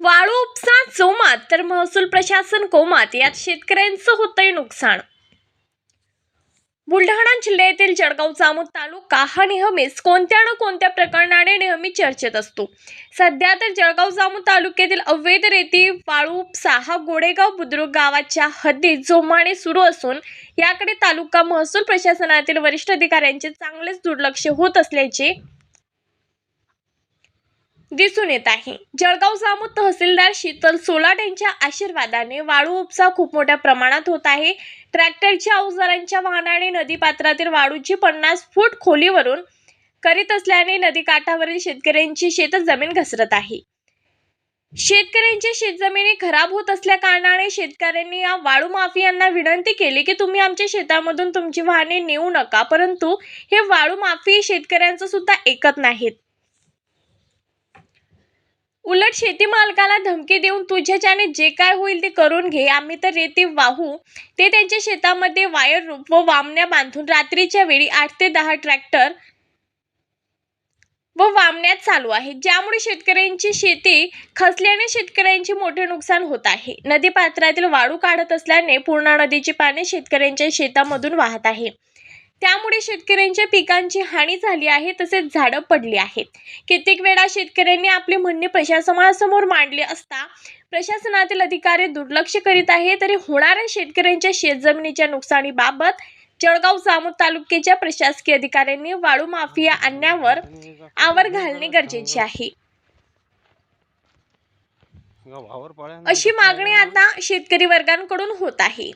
वाळू उपसा जोमात तर महसूल प्रशासन कोमात. यात शेतकऱ्यांचं होतंय नुकसान. बुलढाणा जिल्ह्यातील जळगाव जामोद तालुका हा नेहमीच कोणत्या ना कोणत्या प्रकरणाने नेहमी चर्चेत असतो. सध्या तर जळगाव जामोद तालुक्यातील अवैध रेती वाळू उपसा हा गोडेगाव बुद्रुक गावाच्या हद्दीत जोमाने सुरू असून याकडे तालुका महसूल प्रशासनातील वरिष्ठ अधिकाऱ्यांचे चांगलेच दुर्लक्ष होत असल्याचे दिसून येत आहे. जळगाव जामोद तहसीलदार शीतल सोलाट यांच्या आशीर्वादाने वाळू उपसा खूप मोठ्या प्रमाणात होत आहे. ट्रॅक्टरच्या अवजारांच्या वाहनाने नदीपात्रातील वाळूची पन्नास फूट खोलीवरून करीत असल्याने नदीकाठावरील शेतकऱ्यांची शेतजमीन घसरत आहे. शेतकऱ्यांची शेतजमिनी खराब होत असल्या कारणाने शेतकऱ्यांनी या वाळू माफियांना विनंती केली की तुम्ही आमच्या शेतामधून तुमची वाहने नेऊ नका परंतु हे वाळू माफी शेतकऱ्यांचं सुद्धा ऐकत नाहीत. उलट शेती मालकाला धमकी देऊन तुझ्याच्याने जे काय होईल ते करून घे. आम्ही तर रेती वाहू. ते त्यांच्या शेतामध्ये वायर रूप व वामण्या बांधून रात्रीच्या वेळी आठ ते दहा ट्रॅक्टर व वामण्यात चालू आहे. ज्यामुळे शेतकऱ्यांची शेती खचल्याने शेतकऱ्यांचे मोठे नुकसान होत आहे. नदीपात्रातील वाळू काढत असल्याने पूर्णा नदीची पाणी शेतकऱ्यांच्या शेतामधून वाहत आहे. त्यामुळे शेतकऱ्यांच्या पिकांची हानी झाली आहे तसेच झाडं पडली आहेत. कित्येक वेळा शेतकऱ्यांनी आपली म्हणणे प्रशासनासमोर मांडले असता प्रशासनातील अधिकारी दुर्लक्ष करीत आहे तरी होणाऱ्या शेतकऱ्यांच्या शेतजमिनीच्या नुकसानीबाबत जळगाव जामोद तालुक्याच्या प्रशासकीय अधिकाऱ्यांनी वाळू माफिया आणण्यावर आवर घालणे गरजेचे आहे. अशी मागणी आता शेतकरी वर्गांकडून होत आहे.